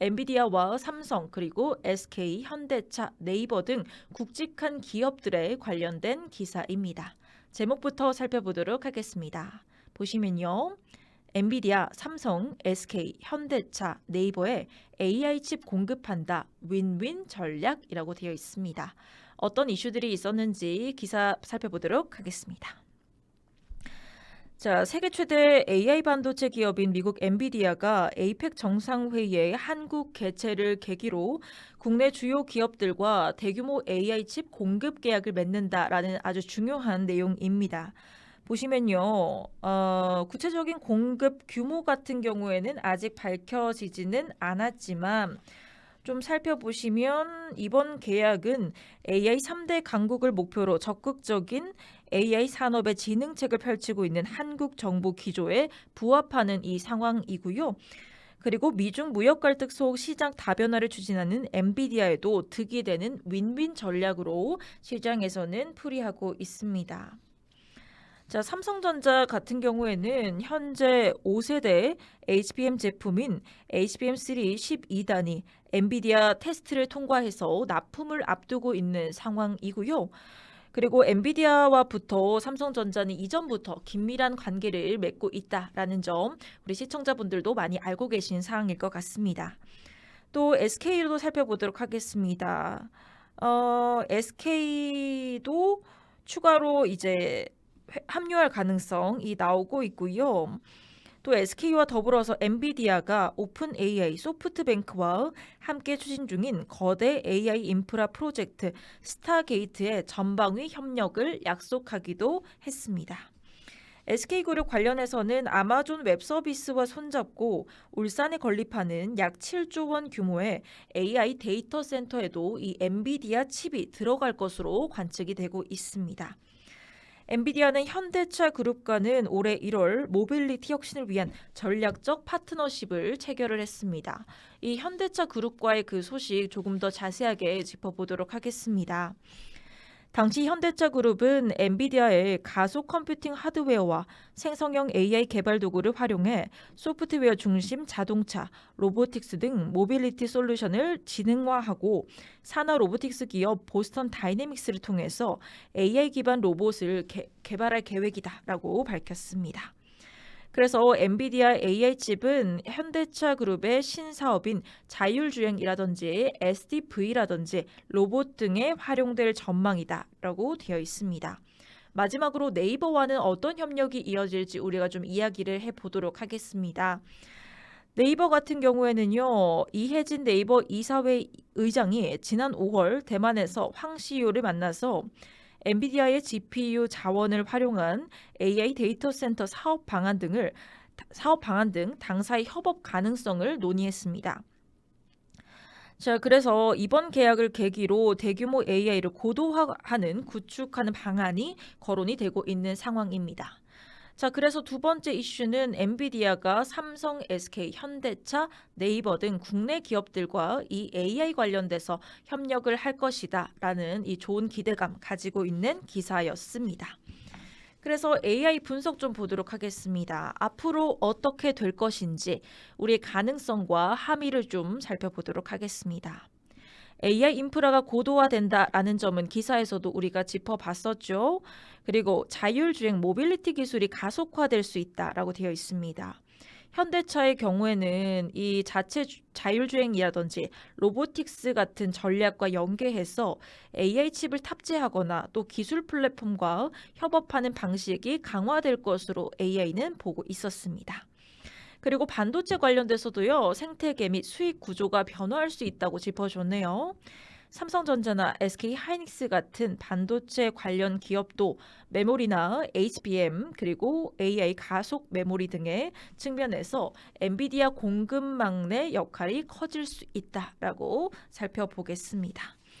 엔비디아와 삼성 그리고 SK, 현대차, 네이버 등 굵직한 기업들에 관련된 기사입니다. 제목부터 살펴보도록 하겠습니다. 보시면요. 엔비디아, 삼성, SK, 현대차, 네이버에 AI 칩 공급한다. 윈윈 전략이라고 되어 있습니다. 어떤 이슈들이 있었는지 기사 살펴보도록 하겠습니다. 자, 세계 최대 AI 반도체 기업인 미국 엔비디아가 에이펙 정상회의의 한국 개최를 계기로 국내 주요 기업들과 대규모 AI 칩 공급 계약을 맺는다라는 아주 중요한 내용입니다. 보시면요, 어, 구체적인 공급 규모 같은 경우에는 아직 밝혀지지는 않았지만 좀 살펴보시면 이번 계약은 AI 3대 강국을 목표로 적극적인 AI 산업의 진흥책을 펼치고 있는 한국 정부 기조에 부합하는 이 상황이고요. 그리고 미중 무역 갈등 속 시장 다변화를 추진하는 엔비디아에도 득이 되는 윈윈 전략으로 시장에서는 풀이하고 있습니다. 자, 삼성전자 같은 경우에는 현재 5세대 HBM 제품인 HBM3 12단이 엔비디아 테스트를 통과해서 납품을 앞두고 있는 상황이고요. 그리고 엔비디아와부터 삼성전자는 이전부터 긴밀한 관계를 맺고 있다라는 점 우리 시청자분들도 많이 알고 계신 사항일 것 같습니다. 또 SK도 살펴보도록 하겠습니다. 어, SK도 추가로 이제 합류할 가능성이 나오고 있고요. 또 SK와 더불어서 엔비디아가 오픈 AI 소프트뱅크와 함께 추진 중인 거대 AI 인프라 프로젝트 스타게이트의 전방위 협력을 약속하기도 했습니다. SK그룹 관련해서는 아마존 웹서비스와 손잡고 울산에 건립하는 약 7조 원 규모의 AI 데이터 센터에도 이 엔비디아 칩이 들어갈 것으로 관측이 되고 있습니다. 엔비디아는 현대차 그룹과는 올해 1월 모빌리티 혁신을 위한 전략적 파트너십을 체결을 했습니다. 이 현대차 그룹과의 그 소식 조금 더 자세하게 짚어보도록 하겠습니다. 당시 현대차 그룹은 엔비디아의 가속 컴퓨팅 하드웨어와 생성형 AI 개발 도구를 활용해 소프트웨어 중심 자동차, 로보틱스 등 모빌리티 솔루션을 지능화하고 산하 로보틱스 기업 보스턴 다이내믹스를 통해서 AI 기반 로봇을 개, 개발할 계획이다라고 밝혔습니다. 그래서 엔비디아 AI 칩은 현대차 그룹의 신사업인 자율주행이라든지 SDV라든지 로봇 등에 활용될 전망이다라고 되어 있습니다. 마지막으로 네이버와는 어떤 협력이 이어질지 우리가 좀 이야기를 해보도록 하겠습니다. 네이버 같은 경우에는요, 이혜진 네이버 이사회 의장이 지난 5월 대만에서 황 CEO를 만나서 엔비디아의 GPU 자원을 활용한 AI 데이터 센터 사업 방안 등을 사업 방안 등 당사의 협업 가능성을 논의했습니다. 자, 그래서 이번 계약을 계기로 대규모 AI를 고도화하는 구축하는 방안이 거론이 되고 있는 상황입니다. 자, 그래서 두 번째 이슈는 엔비디아가 삼성, SK, 현대차, 네이버 등 국내 기업들과 이 AI 관련돼서 협력을 할 것이다라는 이 좋은 기대감 가지고 있는 기사였습니다. 그래서 AI 분석 좀 보도록 하겠습니다. 앞으로 어떻게 될 것인지 우리의 가능성과 함의를 좀 살펴보도록 하겠습니다. AI 인프라가 고도화된다라는 점은 기사에서도 우리가 짚어봤었죠. 그리고 자율주행 모빌리티 기술이 가속화될 수 있다라고 되어 있습니다. 현대차의 경우에는 이 자체 자율주행이라든지 로보틱스 같은 전략과 연계해서 AI 칩을 탑재하거나 또 기술 플랫폼과 협업하는 방식이 강화될 것으로 AI는 보고 있었습니다. 그리고 반도체 관련돼서도요, 생태계 및 수익 구조가 변화할 수 있다고 짚어줬네요. 삼성전자나 SK 하이닉스 같은 반도체 관련 기업도 메모리나 HBM 그리고 AI 가속 메모리 등의 측면에서 엔비디아 공급망 내 역할이 커질 수 있다라고 살펴보겠습니다.